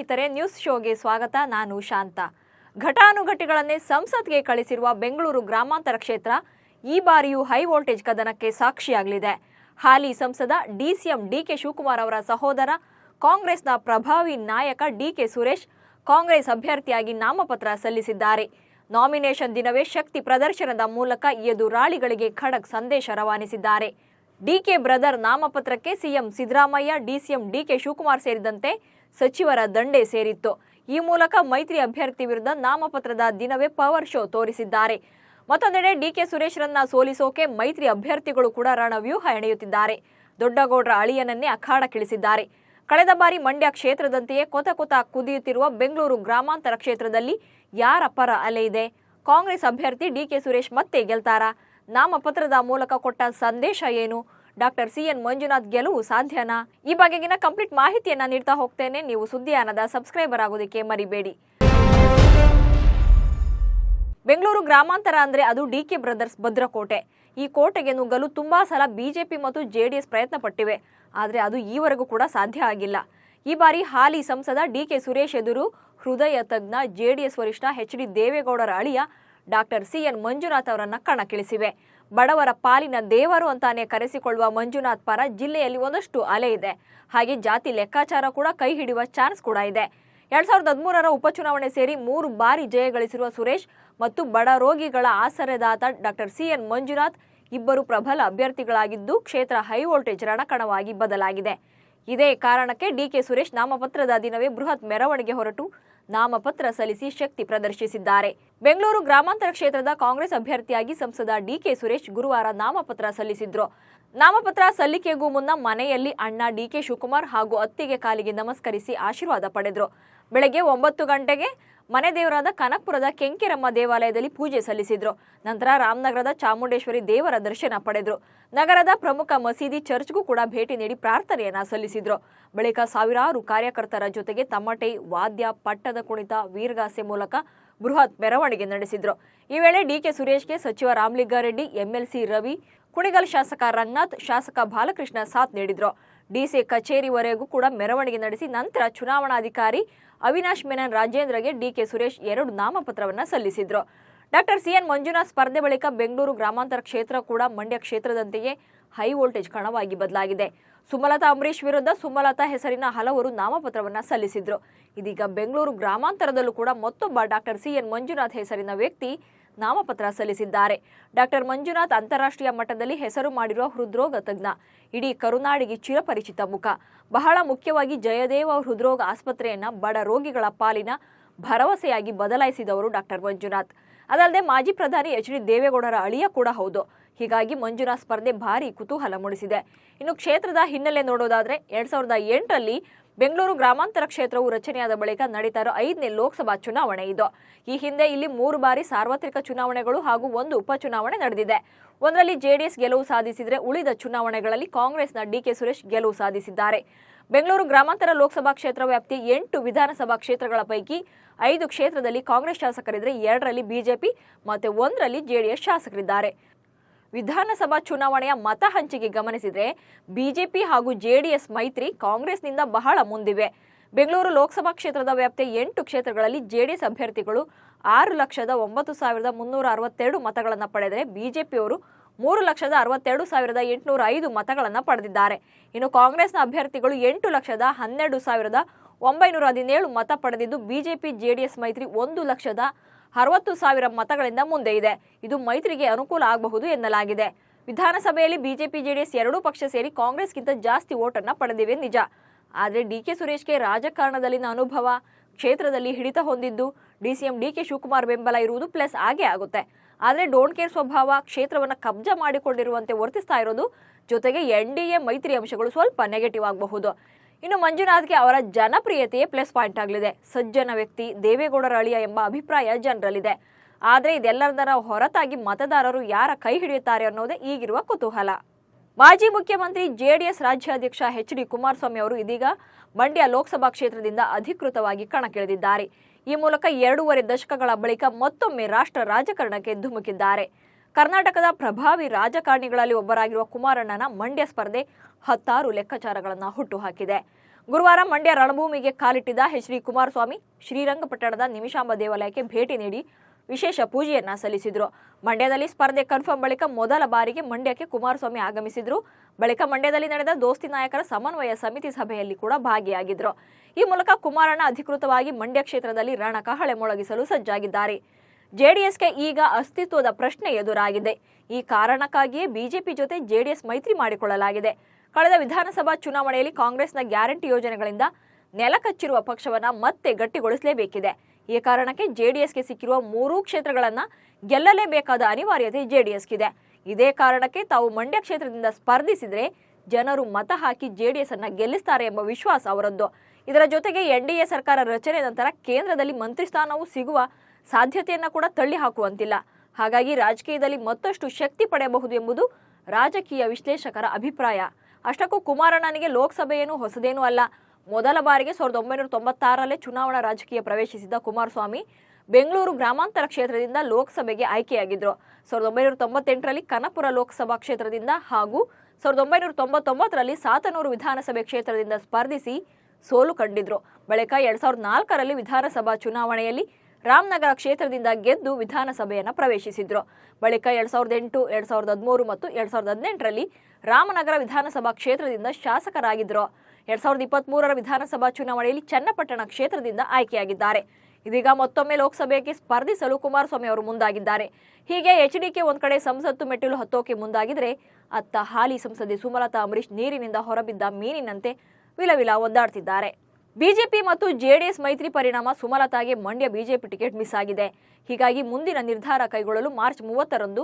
ಸ್ನೇಹಿತರೆ, ನ್ಯೂಸ್ ಶೋಗೆ ಸ್ವಾಗತ. ನಾನು ಶಾಂತ. ಘಟಾನುಘಟಿಗಳನ್ನೇ ಸಂಸತ್ಗೆ ಕಳಿಸಿರುವ ಬೆಂಗಳೂರು ಗ್ರಾಮಾಂತರ ಕ್ಷೇತ್ರ ಈ ಬಾರಿಯೂ ಹೈ ವೋಲ್ಟೇಜ್ ಕದನಕ್ಕೆ ಸಾಕ್ಷಿಯಾಗಲಿದೆ. ಹಾಲಿ ಸಂಸದ ಡಿಸಿಎಂ ಡಿಕೆ ಶಿವಕುಮಾರ್ ಅವರ ಸಹೋದರ, ಕಾಂಗ್ರೆಸ್ನ ಪ್ರಭಾವಿ ನಾಯಕ ಡಿಕೆ ಸುರೇಶ್ ಕಾಂಗ್ರೆಸ್ ಅಭ್ಯರ್ಥಿಯಾಗಿ ನಾಮಪತ್ರ ಸಲ್ಲಿಸಿದ್ದಾರೆ. ನಾಮಿನೇಷನ್ ದಿನವೇ ಶಕ್ತಿ ಪ್ರದರ್ಶನದ ಮೂಲಕ ಎದುರಾಳಿಗಳಿಗೆ ಖಡಕ್ ಸಂದೇಶ ರವಾನಿಸಿದ್ದಾರೆ. DK brother ನಾಮಪತ್ರಕ್ಕೆ CM Siddaramaiah DCM D K Shivakumar ಸೇರಿದಂತೆ ಸಚಿವರ ದಂಡೆ ಸೇರಿತ್ತು. ಈ ಮೂಲಕ ಮೈತ್ರಿ ಅಭ್ಯರ್ಥಿ ವಿರುದ್ಧ ನಾಮಪತ್ರದ ದಿನವೇ ಪವರ್ ಶೋ ತೋರಿಸಿದ್ದಾರೆ. ಮತ್ತೊಂದೆಡೆ ಡಿಕೆ ಸುರೇಶ್ರನ್ನ ಸೋಲಿಸೋಕೆ ಮೈತ್ರಿ ಅಭ್ಯರ್ಥಿಗಳು ಕೂಡ ರಣವ್ಯೂಹ ಎಣೆಯುತ್ತಿದ್ದಾರೆ. ದೊಡ್ಡಗೌಡರ ಅಳಿಯನನ್ನೇ ಅಖಾಡಕ್ಕಿಳಿಸಿದ್ದಾರೆ. ಕಳೆದ ಬಾರಿ ಮಂಡ್ಯ ಕ್ಷೇತ್ರದಂತೆಯೇ ಕೊತ ಕೊತ ಕುದಿಯುತ್ತಿರುವ ಬೆಂಗಳೂರು ಗ್ರಾಮಾಂತರ ಕ್ಷೇತ್ರದಲ್ಲಿ ಯಾರ ಪರ ಅಲೆ ಇದೆ? ಕಾಂಗ್ರೆಸ್ ಅಭ್ಯರ್ಥಿ ಡಿಕೆ ಸುರೇಶ್ ಮತ್ತೆ ಗೆಲ್ತಾರಾ? ನಾಮಪತ್ರದ ಮೂಲಕ ಕೊಟ್ಟ ಸಂದೇಶ ಏನು? ಡಾಕ್ಟರ್ ಸಿ ಎನ್ ಮಂಜುನಾಥ್ ಗೆಲುವು ಸಾಧ್ಯನಾ? ಈ ಬಗೆಗಿನ ಕಂಪ್ಲೀಟ್ ಮಾಹಿತಿಯನ್ನ ನೀಡ್ತಾ ಹೋಗ್ತೇನೆ. ನೀವು ಸುದ್ದಿಯಾನದ ಸಬ್ಸ್ಕ್ರೈಬರ್ ಆಗೋದಕ್ಕೆ ಮರಿಬೇಡಿ. ಬೆಂಗಳೂರು ಗ್ರಾಮಾಂತರ ಅಂದ್ರೆ ಅದು ಡಿ ಕೆ ಬ್ರದರ್ಸ್ ಭದ್ರಕೋಟೆ. ಈ ಕೋಟೆಗೆ ನುಗ್ಗಲು ತುಂಬಾ ಸಲ ಬಿಜೆಪಿ ಮತ್ತು ಜೆಡಿಎಸ್ ಪ್ರಯತ್ನ ಪಟ್ಟಿವೆ ಆದರೆ ಅದು ಈವರೆಗೂ ಕೂಡ ಸಾಧ್ಯ ಆಗಿಲ್ಲ. ಈ ಬಾರಿ ಹಾಲಿ ಸಂಸದ ಡಿ ಕೆ ಸುರೇಶ್ ಎದುರು ಹೃದಯ ತಜ್ಞ ಜೆಡಿಎಸ್ ವರಿಷ್ಠ ಎಚ್ ಡಿ ದೇವೇಗೌಡರ ಅಳಿಯ ಡಾಕ್ಟರ್ ಸಿಎನ್ ಮಂಜುನಾಥ್ ಅವರನ್ನ ಕಣಕ್ಕಿಳಿಸಿವೆ. ಬಡವರ ಪಾಲಿನ ದೇವರು ಅಂತಾನೆ ಕರೆಸಿಕೊಳ್ಳುವ ಮಂಜುನಾಥ್ ಪರ ಜಿಲ್ಲೆಯಲ್ಲಿ ಒಂದಷ್ಟು ಅಲೆ ಇದೆ. ಹಾಗೆ ಜಾತಿ ಲೆಕ್ಕಾಚಾರ ಕೂಡ ಕೈ ಹಿಡಿಯುವ ಚಾನ್ಸ್ ಕೂಡ ಇದೆ. ಎರಡ್ ಸಾವಿರದ ಹದಿಮೂರರ ಉಪಚುನಾವಣೆ ಸೇರಿ ಮೂರು ಬಾರಿ ಜಯ ಗಳಿಸಿರುವ ಸುರೇಶ್ ಮತ್ತು ಬಡ ರೋಗಿಗಳ ಆಸರೆದಾತ ಡಾಕ್ಟರ್ ಸಿಎನ್ ಮಂಜುನಾಥ್ ಇಬ್ಬರು ಪ್ರಬಲ ಅಭ್ಯರ್ಥಿಗಳಾಗಿದ್ದು ಕ್ಷೇತ್ರ ಹೈ ವೋಲ್ಟೇಜ್ ರಣಕಣವಾಗಿ ಬದಲಾಗಿದೆ. ಇದೇ ಕಾರಣಕ್ಕೆ ಡಿಕೆ ಸುರೇಶ್ ನಾಮಪತ್ರದ ದಿನವೇ ಬೃಹತ್ ಮೆರವಣಿಗೆ ಹೊರಟು. ನಾಮಪತ್ರ ಸಲ್ಲಿಸಿ ಶಕ್ತಿ ಪ್ರದರ್ಶಿಸಿದ್ದಾರೆ. ಬೆಂಗಳೂರು ಗ್ರಾಮಾಂತರ ಕ್ಷೇತ್ರದ ಕಾಂಗ್ರೆಸ್ ಅಭ್ಯರ್ಥಿಯಾಗಿ ಸಂಸದ ಡಿಕೆ ಸುರೇಶ್ ಗುರುವಾರ ನಾಮಪತ್ರ ಸಲ್ಲಿಸಿದ್ರು. ನಾಮಪತ್ರ ಸಲ್ಲಿಕೆಗೂ ಮುನ್ನ ಮನೆಯಲ್ಲಿ ಅಣ್ಣ ಡಿಕೆ ಶಿವಕುಮಾರ್ ಹಾಗೂ ಅತ್ತಿಗೆ ಕಾಲಿಗೆ ನಮಸ್ಕರಿಸಿ ಆಶೀರ್ವಾದ ಪಡೆದ್ರು. ಬೆಳಗ್ಗೆ ಒಂಬತ್ತು ಗಂಟೆಗೆ ಮನೆ ದೇವರಾದ ಕನಕಪುರದ ಕೆಂಕೆರಮ್ಮ ದೇವಾಲಯದಲ್ಲಿ ಪೂಜೆ ಸಲ್ಲಿಸಿದ್ರು. ನಂತರ ರಾಮನಗರದ ಚಾಮುಂಡೇಶ್ವರಿ ದೇವರ ದರ್ಶನ ಪಡೆದ್ರು. ನಗರದ ಪ್ರಮುಖ ಮಸೀದಿ ಚರ್ಚ್ಗೂ ಕೂಡ ಭೇಟಿ ನೀಡಿ ಪ್ರಾರ್ಥನೆಯನ್ನ ಸಲ್ಲಿಸಿದ್ರು. ಬಳಿಕ ಸಾವಿರಾರು ಕಾರ್ಯಕರ್ತರ ಜೊತೆಗೆ ತಮ್ಮಟೆ ವಾದ್ಯ, ಪಟ್ಟದ ಕುಣಿತ, ವೀರಗಾಸೆ ಮೂಲಕ ಬೃಹತ್ ಮೆರವಣಿಗೆ ನಡೆಸಿದ್ರು. ಈ ವೇಳೆ ಡಿಕೆ ಸುರೇಶ್ಗೆ ಸಚಿವ ರಾಮಲಿಂಗಾರೆಡ್ಡಿ, ಎಂಎಲ್ಸಿ ರವಿ, ಕುಣಿಗಲ್ ಶಾಸಕ ರಂಗನಾಥ್, ಶಾಸಕ ಬಾಲಕೃಷ್ಣ ಸಾಥ್ ನೀಡಿದ್ರು. ಡಿಸಿ ಕಚೇರಿವರೆಗೂ ಕೂಡ ಮೆರವಣಿಗೆ ನಡೆಸಿ ನಂತರ ಚುನಾವಣಾಧಿಕಾರಿ ಅವಿನಾಶ್ ಮೆನನ್, ರಾಜೇಂದ್ರಗೆ ಡಿಕೆ ಸುರೇಶ್ ಎರಡು ನಾಮಪತ್ರವನ್ನು ಸಲ್ಲಿಸಿದ್ರು. ಡಾಕ್ಟರ್ ಸಿ ಎನ್ ಮಂಜುನಾಥ್ ಸ್ಪರ್ಧೆ ಬಳಿಕ ಬೆಂಗಳೂರು ಗ್ರಾಮಾಂತರ ಕ್ಷೇತ್ರ ಕೂಡ ಮಂಡ್ಯ ಕ್ಷೇತ್ರದಂತೆಯೇ ಹೈ ವೋಲ್ಟೇಜ್ ಕಣವಾಗಿ ಬದಲಾಗಿದೆ. ಸುಮಲತಾ ಅಂಬರೀಶ್ ವಿರುದ್ಧ ಸುಮಲತಾ ಹೆಸರಿನ ಹಲವರು ನಾಮಪತ್ರವನ್ನು ಸಲ್ಲಿಸಿದ್ರು. ಇದೀಗ ಬೆಂಗಳೂರು ಗ್ರಾಮಾಂತರದಲ್ಲೂ ಕೂಡ ಮತ್ತೊಬ್ಬ ಡಾಕ್ಟರ್ ಸಿ ಎನ್ ಮಂಜುನಾಥ್ ಹೆಸರಿನ ವ್ಯಕ್ತಿ ನಾಮಪತ್ರ ಸಲ್ಲಿಸಿದ್ದಾರೆ. ಡಾಕ್ಟರ್ ಮಂಜುನಾಥ್ ಅಂತಾರಾಷ್ಟ್ರೀಯ ಮಟ್ಟದಲ್ಲಿ ಹೆಸರು ಮಾಡಿರುವ ಹೃದ್ರೋಗ ತಜ್ಞ. ಇಡೀ ಕರುನಾಡಿಗೆ ಚಿರಪರಿಚಿತ ಮುಖ. ಬಹಳ ಮುಖ್ಯವಾಗಿ ಜಯದೇವ ಹೃದ್ರೋಗ ಆಸ್ಪತ್ರೆಯನ್ನ ಬಡ ರೋಗಿಗಳ ಪಾಲಿನ ಭರವಸೆಯಾಗಿ ಬದಲಾಯಿಸಿದವರು ಡಾಕ್ಟರ್ ಮಂಜುನಾಥ್. ಅದಲ್ಲದೆ ಮಾಜಿ ಪ್ರಧಾನಿ ಎಚ್ ಡಿ ದೇವೇಗೌಡರ ಅಳಿಯ ಕೂಡ ಹೌದು. ಹೀಗಾಗಿ ಮಂಜುನಾಥ್ ಸ್ಪರ್ಧೆ ಭಾರಿ ಕುತೂಹಲ ಮೂಡಿಸಿದೆ. ಇನ್ನು ಕ್ಷೇತ್ರದ ಹಿನ್ನೆಲೆ ನೋಡೋದಾದ್ರೆ ಎರಡ್ ಸಾವಿರದ ಎಂಟರಲ್ಲಿ ಬೆಂಗಳೂರು ಗ್ರಾಮಾಂತರ ಕ್ಷೇತ್ರವು ರಚನೆಯಾದ ಬಳಿಕ ನಡೀತಾ ಇರೋ ಐದನೇ ಲೋಕಸಭಾ ಚುನಾವಣೆ ಇದು. ಈ ಹಿಂದೆ ಇಲ್ಲಿ ಮೂರು ಬಾರಿ ಸಾರ್ವತ್ರಿಕ ಚುನಾವಣೆಗಳು ಹಾಗೂ ಒಂದು ಉಪಚುನಾವಣೆ ನಡೆದಿದೆ. ಒಂದರಲ್ಲಿ ಜೆಡಿಎಸ್ ಗೆಲುವು ಸಾಧಿಸಿದರೆ ಉಳಿದ ಚುನಾವಣೆಗಳಲ್ಲಿ ಕಾಂಗ್ರೆಸ್ನ ಡಿಕೆ ಸುರೇಶ್ ಗೆಲುವು ಸಾಧಿಸಿದ್ದಾರೆ. ಬೆಂಗಳೂರು ಗ್ರಾಮಾಂತರ ಲೋಕಸಭಾ ಕ್ಷೇತ್ರ ವ್ಯಾಪ್ತಿ ಎಂಟು ವಿಧಾನಸಭಾ ಕ್ಷೇತ್ರಗಳ ಪೈಕಿ ಐದು ಕ್ಷೇತ್ರದಲ್ಲಿ ಕಾಂಗ್ರೆಸ್ ಶಾಸಕರಿದ್ದರೆ ಎರಡರಲ್ಲಿ ಬಿಜೆಪಿ ಮತ್ತು ಒಂದರಲ್ಲಿ ಜೆಡಿಎಸ್ ಶಾಸಕರಿದ್ದಾರೆ. ವಿಧಾನಸಭಾ ಚುನಾವಣೆಯ ಮತ ಹಂಚಿಕೆ ಗಮನಿಸಿದರೆ ಬಿಜೆಪಿ ಹಾಗೂ ಜೆಡಿಎಸ್ ಮೈತ್ರಿ ಕಾಂಗ್ರೆಸ್ನಿಂದ ಬಹಳ ಮುಂದಿವೆ. ಬೆಂಗಳೂರು ಲೋಕಸಭಾ ಕ್ಷೇತ್ರದ ವ್ಯಾಪ್ತಿಯ ಎಂಟು ಕ್ಷೇತ್ರಗಳಲ್ಲಿ ಜೆಡಿಎಸ್ ಅಭ್ಯರ್ಥಿಗಳು ಆರು ಲಕ್ಷದ ಒಂಬತ್ತು ಸಾವಿರದ ಮುನ್ನೂರ ಅರವತ್ತೆರಡು ಮತಗಳನ್ನು ಪಡೆದರೆ ಬಿಜೆಪಿಯವರು ಮೂರು ಲಕ್ಷದ ಅರವತ್ತೆರಡು ಸಾವಿರದ ಎಂಟುನೂರ ಐದು ಮತಗಳನ್ನು ಪಡೆದಿದ್ದಾರೆ. ಇನ್ನು ಕಾಂಗ್ರೆಸ್ನ ಅಭ್ಯರ್ಥಿಗಳು ಎಂಟು ಲಕ್ಷದ ಹನ್ನೆರಡು ಸಾವಿರದ ಒಂಬೈನೂರ ಹದಿನೇಳು ಮತ ಪಡೆದಿದ್ದು ಬಿಜೆಪಿ, ಜೆಡಿಎಸ್ ಮೈತ್ರಿ ಒಂದು ಲಕ್ಷದ ಅರವತ್ತು ಸಾವಿರ ಮತಗಳಿಂದ ಮುಂದೆ ಇದೆ. ಇದು ಮೈತ್ರಿಗೆ ಅನುಕೂಲ ಆಗಬಹುದು ಎನ್ನಲಾಗಿದೆ. ವಿಧಾನಸಭೆಯಲ್ಲಿ ಬಿಜೆಪಿ, ಜೆಡಿಎಸ್ ಎರಡೂ ಪಕ್ಷ ಸೇರಿ ಕಾಂಗ್ರೆಸ್ಗಿಂತ ಜಾಸ್ತಿ ಓಟನ್ನು ಪಡೆದಿವೆ ನಿಜ. ಆದರೆ ಡಿ ಕೆ ಸುರೇಶ್ಗೆ ರಾಜಕಾರಣದಲ್ಲಿನ ಅನುಭವ, ಕ್ಷೇತ್ರದಲ್ಲಿ ಹಿಡಿತ ಹೊಂದಿದ್ದು ಡಿಸಿಎಂ ಡಿಕೆ ಶಿವಕುಮಾರ್ ಬೆಂಬಲ ಇರುವುದು ಪ್ಲಸ್ ಆಗೇ ಆಗುತ್ತೆ. ಆದರೆ ಡೋಂಟ್ ಕೇರ್ ಸ್ವಭಾವ, ಕ್ಷೇತ್ರವನ್ನು ಕಬ್ಜಾ ಮಾಡಿಕೊಂಡಿರುವಂತೆ ವರ್ತಿಸ್ತಾ ಇರೋದು ಜೊತೆಗೆ ಎನ್ ಡಿ ಎ ಮೈತ್ರಿ ಅಂಶಗಳು ಸ್ವಲ್ಪ ನೆಗೆಟಿವ್ ಆಗಬಹುದು. ಇನ್ನು ಮಂಜುನಾಥ್ಗೆ ಅವರ ಜನಪ್ರಿಯತೆಯೇ ಪ್ಲಸ್ ಪಾಯಿಂಟ್ ಆಗಲಿದೆ. ಸಜ್ಜನ ವ್ಯಕ್ತಿ ದೇವೇಗೌಡರ ಅಳಿಯ ಎಂಬ ಅಭಿಪ್ರಾಯ ಜನರಲ್ಲಿದೆ. ಆದರೆ ಇದೆಲ್ಲದರ ಹೊರತಾಗಿ ಮತದಾರರು ಯಾರ ಕೈ ಹಿಡಿಯುತ್ತಾರೆ ಅನ್ನೋದೇ ಈಗಿರುವ ಕುತೂಹಲ. ಮಾಜಿ ಮುಖ್ಯಮಂತ್ರಿ ಜೆಡಿಎಸ್ ರಾಜ್ಯಾಧ್ಯಕ್ಷ ಎಚ್ ಡಿ ಕುಮಾರಸ್ವಾಮಿ ಅವರು ಇದೀಗ ಮಂಡ್ಯ ಲೋಕಸಭಾ ಕ್ಷೇತ್ರದಿಂದ ಅಧಿಕೃತವಾಗಿ ಕಣಕ್ಕಿಳಿದಿದ್ದಾರೆ. ಈ ಮೂಲಕ ಎರಡೂವರೆ ದಶಕಗಳ ಬಳಿಕ ಮತ್ತೊಮ್ಮೆ ರಾಷ್ಟ್ರ ರಾಜಕಾರಣಕ್ಕೆ ಧುಮುಕಿದ್ದಾರೆ. ಕರ್ನಾಟಕದ ಪ್ರಭಾವಿ ರಾಜಕಾರಣಿಗಳಲ್ಲಿ ಒಬ್ಬರಾಗಿರುವ ಕುಮಾರಣ್ಣನ ಮಂಡ್ಯ ಸ್ಪರ್ಧೆ ಹತ್ತಾರು ಲೆಕ್ಕಾಚಾರಗಳನ್ನು ಹುಟ್ಟುಹಾಕಿದೆ. ಗುರುವಾರ ಮಂಡ್ಯ ರಣಭೂಮಿಗೆ ಕಾಲಿಟ್ಟಿದ್ದ ಎಚ್ ಡಿ ಕುಮಾರಸ್ವಾಮಿ ಶ್ರೀರಂಗಪಟ್ಟಣದ ನಿಮಿಷಾಂಬ ದೇವಾಲಯಕ್ಕೆ ಭೇಟಿ ನೀಡಿ ವಿಶೇಷ ಪೂಜೆಯನ್ನ ಸಲ್ಲಿಸಿದ್ರು. ಮಂಡ್ಯದಲ್ಲಿ ಸ್ಪರ್ಧೆ ಕನ್ಫರ್ಮ್ ಬಳಿಕ ಮೊದಲ ಬಾರಿಗೆ ಮಂಡ್ಯಕ್ಕೆ ಕುಮಾರಸ್ವಾಮಿ ಆಗಮಿಸಿದ್ರು. ಬಳಿಕ ಮಂಡ್ಯದಲ್ಲಿ ನಡೆದ ದೋಸ್ತಿ ನಾಯಕರ ಸಮನ್ವಯ ಸಮಿತಿ ಸಭೆಯಲ್ಲಿ ಕೂಡ ಭಾಗಿಯಾಗಿದ್ರು. ಈ ಮೂಲಕ ಕುಮಾರಣ್ಣ ಅಧಿಕೃತವಾಗಿ ಮಂಡ್ಯ ಕ್ಷೇತ್ರದಲ್ಲಿ ರಣಕಹಳೆ ಮೊಳಗಿಸಲು ಸಜ್ಜಾಗಿದ್ದಾರೆ. ಜೆಡಿಎಸ್ಗೆ ಈಗ ಅಸ್ತಿತ್ವದ ಪ್ರಶ್ನೆ ಎದುರಾಗಿದೆ. ಈ ಕಾರಣಕ್ಕಾಗಿಯೇ ಬಿಜೆಪಿ ಜೊತೆ ಜೆಡಿಎಸ್ ಮೈತ್ರಿ ಮಾಡಿಕೊಳ್ಳಲಾಗಿದೆ. ಕಳೆದ ವಿಧಾನಸಭಾ ಚುನಾವಣೆಯಲ್ಲಿ ಕಾಂಗ್ರೆಸ್ನ ಗ್ಯಾರಂಟಿ ಯೋಜನೆಗಳಿಂದ ನೆಲಕಚ್ಚಿರುವ ಪಕ್ಷವನ್ನ ಮತ್ತೆ ಗಟ್ಟಿಗೊಳಿಸಲೇಬೇಕಿದೆ. ಈ ಕಾರಣಕ್ಕೆ ಜೆಡಿಎಸ್ಗೆ ಸಿಕ್ಕಿರುವ ಮೂರೂ ಕ್ಷೇತ್ರಗಳನ್ನು ಗೆಲ್ಲಲೇಬೇಕಾದ ಅನಿವಾರ್ಯತೆ ಜೆಡಿಎಸ್ಗಿದೆ. ಇದೇ ಕಾರಣಕ್ಕೆ ತಾವು ಮಂಡ್ಯ ಕ್ಷೇತ್ರದಿಂದ ಸ್ಪರ್ಧಿಸಿದರೆ ಜನರು ಮತ ಹಾಕಿ ಜೆಡಿಎಸ್ ಅನ್ನ ಗೆಲ್ಲಿಸ್ತಾರೆ ಎಂಬ ವಿಶ್ವಾಸ ಅವರದ್ದು. ಇದರ ಜೊತೆಗೆ ಎನ್ಡಿಎ ಸರ್ಕಾರ ರಚನೆ ನಂತರ ಕೇಂದ್ರದಲ್ಲಿ ಮಂತ್ರಿ ಸ್ಥಾನವೂ ಸಿಗುವ ಸಾಧ್ಯತೆಯನ್ನ ಕೂಡ ತಳ್ಳಿ ಹಾಕುವಂತಿಲ್ಲ. ಹಾಗಾಗಿ ರಾಜಕೀಯದಲ್ಲಿ ಮತ್ತಷ್ಟು ಶಕ್ತಿ ಪಡೆಯಬಹುದು ಎಂಬುದು ರಾಜಕೀಯ ವಿಶ್ಲೇಷಕರ ಅಭಿಪ್ರಾಯ. ಅಷ್ಟಕ್ಕೂ ಕುಮಾರಣ್ಣನಿಗೆ ಲೋಕಸಭೆಯೇನು ಹೊಸದೇನೂ ಅಲ್ಲ. ಮೊದಲ ಬಾರಿಗೆ ಸಾವಿರದ ಒಂಬೈನೂರ ತೊಂಬತ್ತಾರರಲ್ಲೇ ಚುನಾವಣಾ ರಾಜಕೀಯ ಪ್ರವೇಶಿಸಿದ್ದ ಕುಮಾರಸ್ವಾಮಿ ಬೆಂಗಳೂರು ಗ್ರಾಮಾಂತರ ಕ್ಷೇತ್ರದಿಂದ ಲೋಕಸಭೆಗೆ ಆಯ್ಕೆಯಾಗಿದ್ರು. ಸಾವಿರದ ಒಂಬೈನೂರ ತೊಂಬತ್ತೆಂಟರಲ್ಲಿ ಕನಪುರ ಲೋಕಸಭಾ ಕ್ಷೇತ್ರದಿಂದ ಹಾಗೂ ಸಾವಿರದ ಒಂಬೈನೂರ ತೊಂಬತ್ತೊಂಬತ್ತರಲ್ಲಿ ಸಾತನೂರು ವಿಧಾನಸಭೆ ಕ್ಷೇತ್ರದಿಂದ ಸ್ಪರ್ಧಿಸಿ ಸೋಲು ಕಂಡಿದ್ರು. ಬಳಿಕ ಎರಡ್ ಸಾವಿರದ ನಾಲ್ಕರಲ್ಲಿ ವಿಧಾನಸಭಾ ಚುನಾವಣೆಯಲ್ಲಿ ರಾಮನಗರ ಕ್ಷೇತ್ರದಿಂದ ಗೆದ್ದು ವಿಧಾನಸಭೆಯನ್ನು ಪ್ರವೇಶಿಸಿದ್ರು. ಬಳಿಕ ಎರಡ್ ಸಾವಿರದ ಎಂಟು, ಎರಡ್ ಸಾವಿರದ ಹದಿಮೂರು ಮತ್ತು ಎರಡ್ ಸಾವಿರದ ಹದಿನೆಂಟರಲ್ಲಿ ರಾಮನಗರ ವಿಧಾನಸಭಾ ಕ್ಷೇತ್ರದಿಂದ ಶಾಸಕರಾಗಿದ್ದರು ಎರಡ್ ಸಾವಿರದ ಇಪ್ಪತ್ಮೂರರ ವಿಧಾನಸಭಾ ಚುನಾವಣೆಯಲ್ಲಿ ಚನ್ನಪಟ್ಟಣ ಕ್ಷೇತ್ರದಿಂದ ಆಯ್ಕೆಯಾಗಿದ್ದಾರೆ. ಇದೀಗ ಮತ್ತೊಮ್ಮೆ ಲೋಕಸಭೆಗೆ ಸ್ಪರ್ಧಿಸಲು ಕುಮಾರಸ್ವಾಮಿ ಅವರು ಮುಂದಾಗಿದ್ದಾರೆ. ಹೀಗೆ ಎಚ್ ಡಿಕೆ ಒಂದ್ ಕಡೆ ಸಂಸತ್ತು ಮೆಟ್ಟಿಲು ಹತ್ತೋಕೆ ಮುಂದಾಗಿದ್ರೆ ಅತ್ತ ಹಾಲಿ ಸಂಸದೆ ಸುಮಲತಾ ಅಂಬರೀಶ್ ನೀರಿನಿಂದ ಹೊರಬಿದ್ದ ಮೀನಿನಂತೆ ವಿಲವಿಲ ಒದ್ದಾಡ್ತಿದ್ದಾರೆ ಬಿಜೆಪಿ ಮತ್ತು ಜೆಡಿಎಸ್ ಮೈತ್ರಿ ಪರಿಣಾಮ ಸುಮಲತಾಗೆ ಮಂಡ್ಯ ಬಿಜೆಪಿ ಟಿಕೆಟ್ ಮಿಸ್ ಆಗಿದೆ. ಹೀಗಾಗಿ ಮುಂದಿನ ನಿರ್ಧಾರ ಕೈಗೊಳ್ಳಲು ಮಾರ್ಚ್ ಮೂವತ್ತರಂದು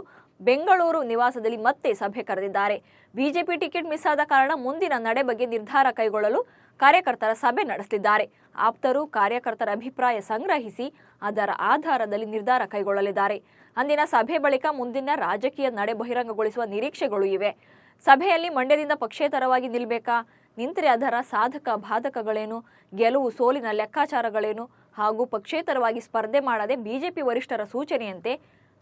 ಬೆಂಗಳೂರು ನಿವಾಸದಲ್ಲಿ ಮತ್ತೆ ಸಭೆ ಕರೆದಿದ್ದಾರೆ. ಬಿಜೆಪಿ ಟಿಕೆಟ್ ಮಿಸ್ ಆದ ಕಾರಣ ಮುಂದಿನ ನಡೆ ಬಗ್ಗೆ ನಿರ್ಧಾರ ಕೈಗೊಳ್ಳಲು ಕಾರ್ಯಕರ್ತರ ಸಭೆ ನಡೆಸಲಿದ್ದಾರೆ. ಆಪ್ತರು ಕಾರ್ಯಕರ್ತರ ಅಭಿಪ್ರಾಯ ಸಂಗ್ರಹಿಸಿ ಅದರ ಆಧಾರದಲ್ಲಿ ನಿರ್ಧಾರ ಕೈಗೊಳ್ಳಲಿದ್ದಾರೆ. ಅಂದಿನ ಸಭೆ ಬಳಿಕ ಮುಂದಿನ ರಾಜಕೀಯ ನಡೆ ಬಹಿರಂಗಗೊಳಿಸುವ ನಿರೀಕ್ಷೆಗಳು ಇವೆ. ಸಭೆಯಲ್ಲಿ ಮಂಡ್ಯದಿಂದ ಪಕ್ಷೇತರವಾಗಿ ನಿಲ್ಬೇಕಾ? ನಿಂತರೆ ಅದರ ಸಾಧಕ ಬಾಧಕಗಳೇನು? ಗೆಲುವು ಸೋಲಿನ ಲೆಕ್ಕಾಚಾರಗಳೇನು? ಹಾಗೂ ಪಕ್ಷೇತರವಾಗಿ ಸ್ಪರ್ಧೆ ಮಾಡದೆ ಬಿಜೆಪಿ ವರಿಷ್ಠರ ಸೂಚನೆಯಂತೆ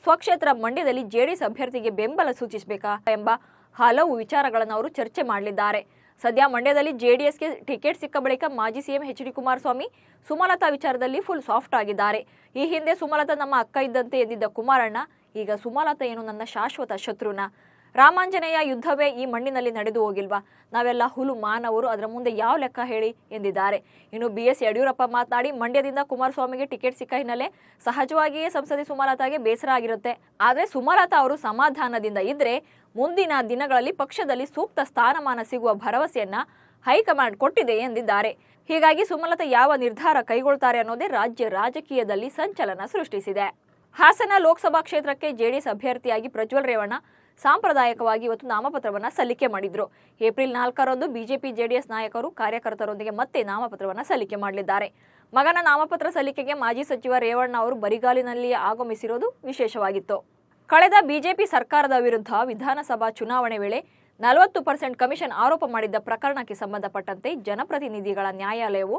ಸ್ವಕ್ಷೇತ್ರ ಮಂಡ್ಯದಲ್ಲಿ ಜೆಡಿಎಸ್ ಅಭ್ಯರ್ಥಿಗೆ ಬೆಂಬಲ ಸೂಚಿಸಬೇಕಾ ಎಂಬ ಹಲವು ವಿಚಾರಗಳನ್ನು ಅವರು ಚರ್ಚೆ ಮಾಡಲಿದ್ದಾರೆ. ಸದ್ಯ ಮಂಡ್ಯದಲ್ಲಿ ಜೆಡಿಎಸ್ಗೆ ಟಿಕೆಟ್ ಸಿಕ್ಕ ಬಳಿಕ ಮಾಜಿ CM H D Kumaraswamy Sumalatha ವಿಚಾರದಲ್ಲಿ ಫುಲ್ ಸಾಫ್ಟ್ ಆಗಿದ್ದಾರೆ. ಈ ಹಿಂದೆ ಸುಮಲತಾ ನಮ್ಮ ಅಕ್ಕ ಇದ್ದಂತೆ ಎಂದಿದ್ದ ಕುಮಾರಣ್ಣ, ಈಗ ಸುಮಲತಾ ಏನು ನನ್ನ ಶಾಶ್ವತ ಶತ್ರುನ? ರಾಮಾಂಜನೇಯ ಯುದ್ಧವೇ ಈ ಮಣ್ಣಿನಲ್ಲಿ ನಡೆದು ಹೋಗಿಲ್ವಾ? ನಾವೆಲ್ಲ ಹುಲು ಮಾನವರು, ಅದರ ಮುಂದೆ ಯಾವ ಲೆಕ್ಕ ಹೇಳಿ ಎಂದಿದ್ದಾರೆ? ಇನ್ನು ಬಿ ಎಸ್ ಯಡಿಯೂರಪ್ಪ ಮಾತನಾಡಿ, ಮಂಡ್ಯದಿಂದ ಕುಮಾರಸ್ವಾಮಿಗೆ ಟಿಕೆಟ್ ಸಿಕ್ಕ ಹಿನ್ನೆಲೆ ಸಹಜವಾಗಿಯೇ ಸಂಸದೆ ಸುಮಲತಾಗೆ ಬೇಸರ ಆಗಿರುತ್ತೆ. ಆದರೆ ಸುಮಲತಾ ಅವರು ಸಮಾಧಾನದಿಂದ ಇದ್ರೆ ಮುಂದಿನ ದಿನಗಳಲ್ಲಿ ಪಕ್ಷದಲ್ಲಿ ಸೂಕ್ತ ಸ್ಥಾನಮಾನ ಸಿಗುವ ಭರವಸೆಯನ್ನ ಹೈಕಮಾಂಡ್ ಕೊಟ್ಟಿದೆ ಎಂದಿದ್ದಾರೆ. ಹೀಗಾಗಿ ಸುಮಲತಾ ಯಾವ ನಿರ್ಧಾರ ಕೈಗೊಳ್ತಾರೆ ಅನ್ನೋದೇ ರಾಜ್ಯ ರಾಜಕೀಯದಲ್ಲಿ ಸಂಚಲನ ಸೃಷ್ಟಿಸಿದೆ. ಹಾಸನ ಲೋಕಸಭಾ ಕ್ಷೇತ್ರಕ್ಕೆ ಜೆಡಿಎಸ್ ಅಭ್ಯರ್ಥಿಯಾಗಿ ಪ್ರಜ್ವಲ್ ರೇವಣ್ಣ ಸಾಂಪ್ರದಾಯಿಕವಾಗಿ ಇವತ್ತು ನಾಮಪತ್ರವನ್ನು ಸಲ್ಲಿಕೆ ಮಾಡಿದ್ರು. ಏಪ್ರಿಲ್ ನಾಲ್ಕರಂದು ಬಿಜೆಪಿ ಜೆಡಿಎಸ್ ನಾಯಕರು ಕಾರ್ಯಕರ್ತರೊಂದಿಗೆ ಮತ್ತೆ ನಾಮಪತ್ರವನ್ನು ಸಲ್ಲಿಕೆ ಮಾಡಲಿದ್ದಾರೆ. ಮಗನ ನಾಮಪತ್ರ ಸಲ್ಲಿಕೆಗೆ ಮಾಜಿ ಸಚಿವ ರೇವಣ್ಣ ಅವರು ಬರಿಗಾಲಿನಲ್ಲಿ ಆಗಮಿಸಿರೋದು ವಿಶೇಷವಾಗಿತ್ತು. ಕಳೆದ ಬಿಜೆಪಿ ಸರ್ಕಾರದ ವಿರುದ್ಧ ವಿಧಾನಸಭಾ ಚುನಾವಣೆ ವೇಳೆ ನಲವತ್ತು ಪರ್ಸೆಂಟ್ ಕಮಿಷನ್ ಆರೋಪ ಮಾಡಿದ್ದ ಪ್ರಕರಣಕ್ಕೆ ಸಂಬಂಧಪಟ್ಟಂತೆ ಜನಪ್ರತಿನಿಧಿಗಳ ನ್ಯಾಯಾಲಯವು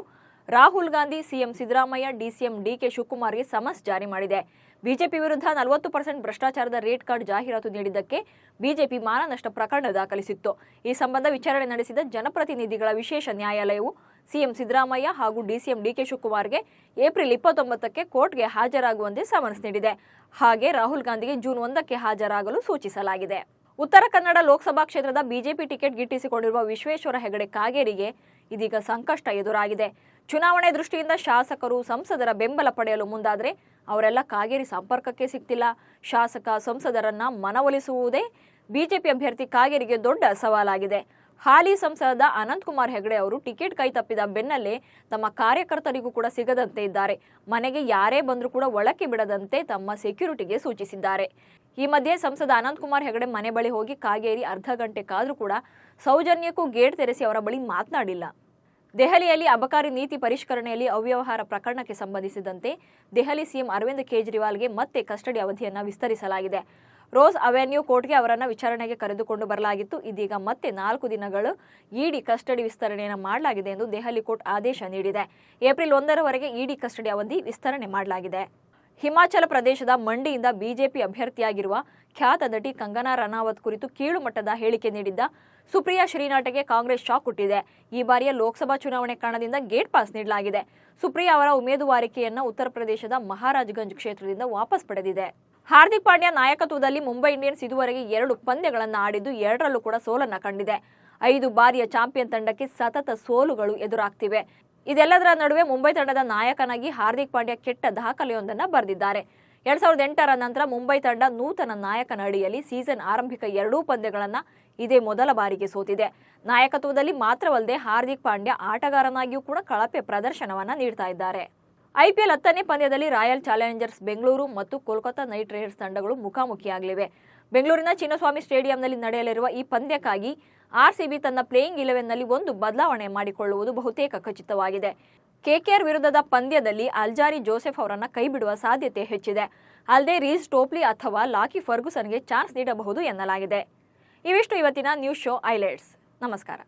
Rahul Gandhi, CM Siddaramaiah, DCM DK ಶಿವಕುಮಾರ್ಗೆ summons ಜಾರಿ ಮಾಡಿದೆ. ಬಿಜೆಪಿ ವಿರುದ್ಧ ನಲವತ್ತು ಪರ್ಸೆಂಟ್ ಭ್ರಷ್ಟಾಚಾರದ ರೇಟ್ ಕಾರ್ಡ್ ಜಾಹೀರಾತು ನೀಡಿದ್ದಕ್ಕೆ ಬಿಜೆಪಿ ಮಾನನಷ್ಟ ಪ್ರಕರಣ ದಾಖಲಿಸಿತ್ತು. ಈ ಸಂಬಂಧ ವಿಚಾರಣೆ ನಡೆಸಿದ ಜನಪ್ರತಿನಿಧಿಗಳ ವಿಶೇಷ ನ್ಯಾಯಾಲಯವು ಸಿಎಂ ಸಿದ್ದರಾಮಯ್ಯ ಹಾಗೂ ಡಿಸಿಎಂ ಡಿಕೆ ಶಿವಕುಮಾರ್ಗೆ ಏಪ್ರಿಲ್ ಇಪ್ಪತ್ತೊಂಬತ್ತಕ್ಕೆ ಕೋರ್ಟ್ಗೆ ಹಾಜರಾಗುವಂತೆ ಸಮನ್ಸ್ ನೀಡಿದೆ. ಹಾಗೆ ರಾಹುಲ್ ಗಾಂಧಿಗೆ ಜೂನ್ ಒಂದಕ್ಕೆ ಹಾಜರಾಗಲು ಸೂಚಿಸಲಾಗಿದೆ. ಉತ್ತರ ಕನ್ನಡ ಲೋಕಸಭಾ ಕ್ಷೇತ್ರದ ಬಿಜೆಪಿ ಟಿಕೆಟ್ ಗಿಟ್ಟಿಸಿಕೊಂಡಿರುವ ವಿಶ್ವೇಶ್ವರ ಹೆಗಡೆ ಕಾಗೇರಿಗೆ ಇದೀಗ ಸಂಕಷ್ಟ ಎದುರಾಗಿದೆ. ಚುನಾವಣೆ ದೃಷ್ಟಿಯಿಂದ ಶಾಸಕರು ಸಂಸದರ ಬೆಂಬಲ ಪಡೆಯಲು ಮುಂದಾದರೆ ಅವರೆಲ್ಲ ಕಾಗೇರಿ ಸಂಪರ್ಕಕ್ಕೆ ಸಿಗ್ತಿಲ್ಲ. ಶಾಸಕ ಸಂಸದರನ್ನ ಮನವೊಲಿಸುವುದೇ ಬಿಜೆಪಿ ಅಭ್ಯರ್ಥಿ ಕಾಗೇರಿಗೆ ದೊಡ್ಡ ಸವಾಲಾಗಿದೆ. ಹಾಲಿ ಸಂಸದ ಅನಂತಕುಮಾರ್ ಹೆಗಡೆ ಅವರು ಟಿಕೆಟ್ ಕೈ ತಪ್ಪಿದ ಬೆನ್ನಲ್ಲೇ ತಮ್ಮ ಕಾರ್ಯಕರ್ತರಿಗೂ ಕೂಡ ಸಿಗದಂತೆ ಇದ್ದಾರೆ. ಮನೆಗೆ ಯಾರೇ ಬಂದರೂ ಕೂಡ ಒಳಕ್ಕೆ ಬಿಡದಂತೆ ತಮ್ಮ ಸೆಕ್ಯೂರಿಟಿಗೆ ಸೂಚಿಸಿದ್ದಾರೆ. ಈ ಮಧ್ಯೆ ಸಂಸದ ಅನಂತಕುಮಾರ್ ಹೆಗಡೆ ಮನೆ ಬಳಿ ಹೋಗಿ ಕಾಗೇರಿ ಅರ್ಧ ಗಂಟೆ ಕಾದರೂ ಕೂಡ ಸೌಜನ್ಯಕ್ಕೂ ಗೇಟ್ ತೆರೆಸಿ ಅವರ ಬಳಿ ಮಾತನಾಡಿಲ್ಲ. ದೆಹಲಿಯಲ್ಲಿ ಅಬಕಾರಿ ನೀತಿ ಪರಿಷ್ಕರಣೆಯಲ್ಲಿ ಅವ್ಯವಹಾರ ಪ್ರಕರಣಕ್ಕೆ ಸಂಬಂಧಿಸಿದಂತೆ ದೆಹಲಿ ಸಿಎಂ ಅರವಿಂದ್ ಕೇಜ್ರಿವಾಲ್ಗೆ ಮತ್ತೆ ಕಸ್ಟಡಿ ಅವಧಿಯನ್ನು ವಿಸ್ತರಿಸಲಾಗಿದೆ. ರೋಸ್ ಅವೆನ್ಯೂ ಕೋರ್ಟ್ಗೆ ಅವರನ್ನು ವಿಚಾರಣೆಗೆ ಕರೆದುಕೊಂಡು ಬರಲಾಗಿತ್ತು. ಇದೀಗ ಮತ್ತೆ ನಾಲ್ಕು ದಿನಗಳು ಇಡಿ ಕಸ್ಟಡಿ ವಿಸ್ತರಣೆಯನ್ನು ಮಾಡಲಾಗಿದೆ ಎಂದು ದೆಹಲಿ ಕೋರ್ಟ್ ಆದೇಶ ನೀಡಿದೆ. ಏಪ್ರಿಲ್ ಒಂದರವರೆಗೆ ಇಡಿ ಕಸ್ಟಡಿ ಅವಧಿ ವಿಸ್ತರಣೆ ಮಾಡಲಾಗಿದೆ. ಹಿಮಾಚಲ ಪ್ರದೇಶದ ಮಂಡಿಯಿಂದ ಬಿಜೆಪಿ ಅಭ್ಯರ್ಥಿಯಾಗಿರುವ ಖ್ಯಾತ ನಟಿ ಕಂಗನಾ ರನಾವತ್ ಕುರಿತು ಕೀಳುಮಟ್ಟದ ಹೇಳಿಕೆ ನೀಡಿದ್ದ ಸುಪ್ರಿಯಾ ಶ್ರೀನಾಟಗೆ ಕಾಂಗ್ರೆಸ್ ಶಾಕ್ ಕೊಟ್ಟಿದೆ ಈ ಬಾರಿಯ ಲೋಕಸಭಾ ಚುನಾವಣೆ ಕಾರಣದಿಂದ ಗೇಟ್ ಪಾಸ್ ನೀಡಲಾಗಿದೆ. ಸುಪ್ರಿಯಾ ಅವರ ಉಮೇದುವಾರಿಕೆಯನ್ನು ಉತ್ತರ ಪ್ರದೇಶದ ಮಹಾರಾಜ್ಗಂಜ್ ಕ್ಷೇತ್ರದಿಂದ ವಾಪಸ್ ಪಡೆದಿದೆ. ಹಾರ್ದಿಕ್ ಪಾಂಡ್ಯ ನಾಯಕತ್ವದಲ್ಲಿ ಮುಂಬೈ ಇಂಡಿಯನ್ಸ್ ಇದುವರೆಗೆ ಎರಡು ಪಂದ್ಯಗಳನ್ನು ಆಡಿದ್ದು ಎರಡರಲ್ಲೂ ಕೂಡ ಸೋಲನ್ನ ಕಂಡಿದೆ. ಐದು ಬಾರಿಯ ಚಾಂಪಿಯನ್ ತಂಡಕ್ಕೆ ಸತತ ಸೋಲುಗಳು ಎದುರಾಗ್ತಿವೆ. ಇದೆಲ್ಲದರ ನಡುವೆ ಮುಂಬೈ ತಂಡದ ನಾಯಕನಾಗಿ ಹಾರ್ದಿಕ್ ಪಾಂಡ್ಯ ಕೆಟ್ಟ ದಾಖಲೆಯೊಂದನ್ನು ಬರೆದಿದ್ದಾರೆ. ಎರಡ್ ಸಾವಿರದ ಎಂಟರ ನಂತರ ಮುಂಬೈ ತಂಡ ನೂತನ ನಾಯಕನ ಅಡಿಯಲ್ಲಿ ಸೀಸನ್ ಆರಂಭಿಕ ಎರಡೂ ಪಂದ್ಯಗಳನ್ನ ಇದೇ ಮೊದಲ ಬಾರಿಗೆ ಸೋತಿದೆ. ನಾಯಕತ್ವದಲ್ಲಿ ಮಾತ್ರವಲ್ಲದೆ ಹಾರ್ದಿಕ್ ಪಾಂಡ್ಯ ಆಟಗಾರನಾಗಿಯೂ ಕೂಡ ಕಳಪೆ ಪ್ರದರ್ಶನವನ್ನ ನೀಡ್ತಾ ಇದ್ದಾರೆ. ಐಪಿಎಲ್ ಹತ್ತನೇ ಪಂದ್ಯದಲ್ಲಿ ರಾಯಲ್ ಚಾಲೆಂಜರ್ಸ್ ಬೆಂಗಳೂರು ಮತ್ತು ಕೋಲ್ಕತಾ ನೈಟ್ ರೈಡರ್ಸ್ ತಂಡಗಳು ಮುಖಾಮುಖಿಯಾಗಲಿವೆ. ಬೆಂಗಳೂರಿನ ಚಿನ್ನಸ್ವಾಮಿ ಸ್ಟೇಡಿಯಂನಲ್ಲಿ ನಡೆಯಲಿರುವ ಈ ಪಂದ್ಯಕ್ಕಾಗಿ ಆರ್ಸಿಬಿ ತನ್ನ ಪ್ಲೇಯಿಂಗ್ ಇಲೆವೆನ್ನಲ್ಲಿ ಒಂದು ಬದಲಾವಣೆ ಮಾಡಿಕೊಳ್ಳುವುದು ಬಹುತೇಕ ಖಚಿತವಾಗಿದೆ. ಕೆಕೆಆರ್ ವಿರುದ್ಧದ ಪಂದ್ಯದಲ್ಲಿ ಅಲ್ಜಾರಿ ಜೋಸೆಫ್ ಅವರನ್ನ ಕೈಬಿಡುವ ಸಾಧ್ಯತೆ ಹೆಚ್ಚಿದೆ. ಅಲ್ಲದೆ ರೀಸ್ ಟೋಪ್ಲಿ ಅಥವಾ ಲಾಕಿ ಫರ್ಗುಸನ್ಗೆ ಚಾನ್ಸ್ ನೀಡಬಹುದು ಎನ್ನಲಾಗಿದೆ. ಇವಿಷ್ಟು ಇವತ್ತಿನ ನ್ಯೂಸ್ ಶೋ ಐಲೈಟ್ಸ್ ನಮಸ್ಕಾರ.